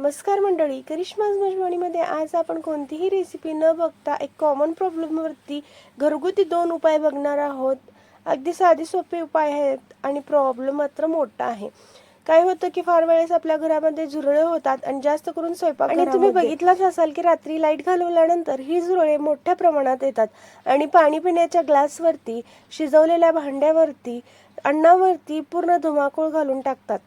नमस्कार मंडळी करिश्माज मजवाणीमध्ये आज आपण कोणतीही रेसिपी न बघता एक कॉमन प्रॉब्लेमवरती घरगुती दोन उपाय बघणार आहोत. अगदी साधे सोपे उपाय आहेत आणि प्रॉब्लेम मात्र मोठा आहे. काय होतं की फार वेळेस आपल्या घरामध्ये झुरळे होतात आणि जास्त करून स्वयंपाक आणि तुम्ही बघितलंच असाल की रात्री लाइट घालवल्यानंतर ही झुरळे मोठ्या प्रमाणात येतात. आणि पाणी पिण्याच्या ग्लासवरती शिजवलेल्या भांड्यावरती अन्नावरती पूर्ण धुमाकूळ घालून टाकतात.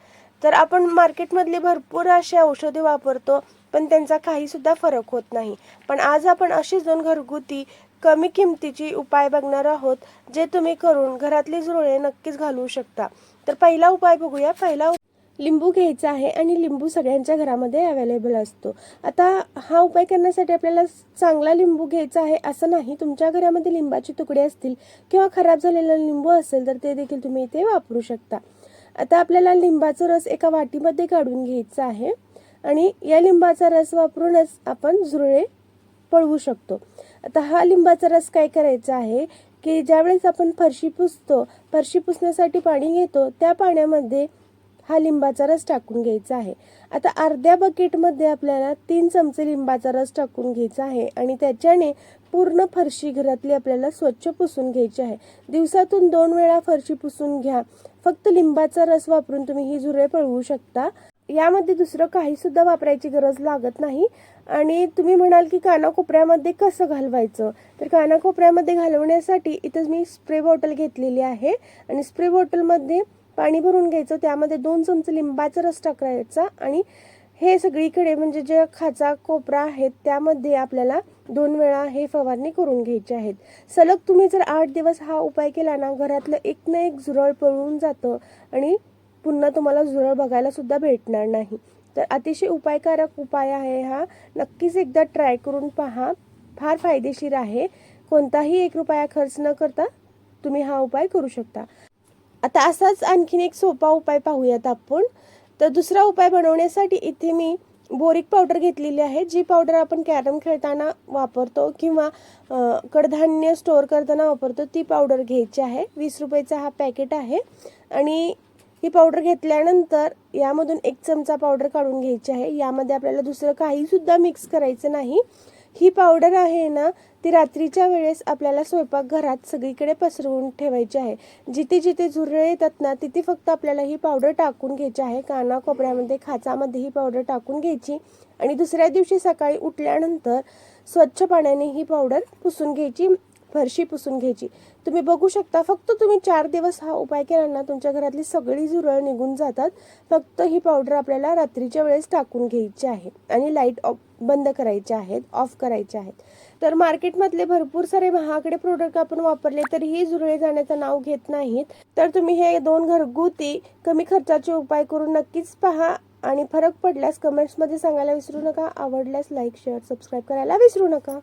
तर आपण मार्केटमधली भरपूर अशी औषधे वापरतो पण त्यांचा काहीसुद्धा फरक होत नाही. पण आज आपण अशीच दोन घरगुती कमी किमतीची उपाय बघणार आहोत जे तुम्ही करून घरातली जुरळे नक्कीच घालवू शकता. तर पहिला उपाय बघूया. पहिला उप- लिंबू घ्यायचा आहे आणि लिंबू सगळ्यांच्या घरामध्ये अवेलेबल असतो. आता हा उपाय करण्यासाठी आपल्याला चांगला लिंबू घ्यायचा आहे असं नाही. तुमच्या घरामध्ये लिंबाचे तुकडे असतील किंवा खराब झालेला लिंबू असेल तर ते देखील तुम्ही इथे वापरू शकता. आता आपल्याला लिंबाचा रस एका वाटीमध्ये काढून घ्यायचा आहे. आणि या लिंबाचा रस वापरूनच आपण झुरळे पळवू शकतो. आता हा लिंबाचा रस काय करायचा आहे की ज्यावेळेस आपण फरशी पुसतो फरशी पुसण्यासाठी पाणी घेतो त्या पाण्यामध्ये हा लिंबाचा रस टाकून घ्यायचा आहे. आता अर्ध्या बकेटमध्ये आपल्याला तीन चमचे लिंबाचा रस टाकून घ्यायचा आहे. आणि त्याच्याने पूर्ण फरशी घरातली आपल्याला स्वच्छ पुसून घ्यायची आहे. दिवसातून दोन वेळा फरशी पुसून घ्या. फक्त लिंबाचा रस वापरून तुम्ही ही झुरे पळवू शकता. यामध्ये दुसरं काही सुद्धा वापरायची गरज लागत नाही. आणि तुम्ही म्हणाल की कानाकोपऱ्यामध्ये कसं घालवायचं? तर कानाकोपऱ्यामध्ये घालवण्यासाठी इथं मी स्प्रे बॉटल घेतलेली आहे. आणि स्प्रे बॉटलमध्ये पाणी भरून घ्यायचं. त्यामध्ये दोन चमचे लिंबाचा रस टाकायचा आणि हे सगळीकडे म्हणजे जे खाचा कोपरा आहेत त्यामध्ये आपल्याला दोन वेळा हे फवारणी करून घ्यायची आहेत. सलग तुम्ही जर आठ दिवस हा उपाय केला ना घरातलं एक ना एक झुरळ पळून जातं आणि पुन्हा तुम्हाला झुरळ बघायला सुद्धा भेटणार नाही. तर अतिशय उपायकारक उपाय आहे हा. नक्कीच एकदा ट्राय करून पहा. फार फायदेशीर आहे. कोणताही एक रुपया खर्च न करता तुम्ही हा उपाय करू शकता. आता असाच आणखीन एक सोपा उपाय पाहूयात आपण. तर दुसरा उपाय बनवण्यासाठी इथे मी बोरिक पावडर घेतलेली आहे जी पावडर आपण कॅरम खेळताना वापरतो किंवा कडधान्य स्टोअर करताना वापरतो ती पावडर घ्यायची आहे. वीस रुपयाचा हा पॅकेट आहे आणि ही पावडर घेतल्यानंतर यामधून एक चमचा पावडर काढून घ्यायची आहे. यामध्ये आपल्याला दुसरं काहीसुद्धा मिक्स करायचं नाही. ही पावडर आहे ना ती रात्रीच्या वेळेस आपल्याला स्वयंपाकघरात सगळीकडे पसरवून ठेवायची आहे. जिथे जिथे झुरळे येतात ना तिथे फक्त आपल्याला ही पावडर टाकून घ्यायची आहे. काना कोपऱ्यामध्ये खाचामध्ये ही पावडर टाकून घ्यायची. आणि दुसऱ्या दिवशी सकाळी उठल्यानंतर स्वच्छ पाण्याने ही पावडर पुसून घ्यायची. फरशी पुसून घ्यायची. तुम्ही बघू शकता फक्त तुम्ही चार दिवस हा उपाय केला ना तुमच्या घरातली सगळी झुरळ निघून जातात. फक्त ही पावडर आपल्याला रात्रीच्या वेळेस टाकून घ्यायची आहे आणि लाइट ऑफ बंद करायचे आहेत ऑफ करायचे आहेत. तर मार्केटमधले भरपूर सारे महागडे प्रोडक्ट आपण वापरले तरीही झुरळे जाण्याचं नाव घेत नाहीत. तर तुम्ही हे दोन घरगुती कमी खर्चाचे उपाय करून नक्कीच पहा आणि फरक पडल्यास कमेंट्समध्ये सांगायला विसरू नका. आवडल्यास लाईक शेअर सबस्क्राईब करायला विसरू नका.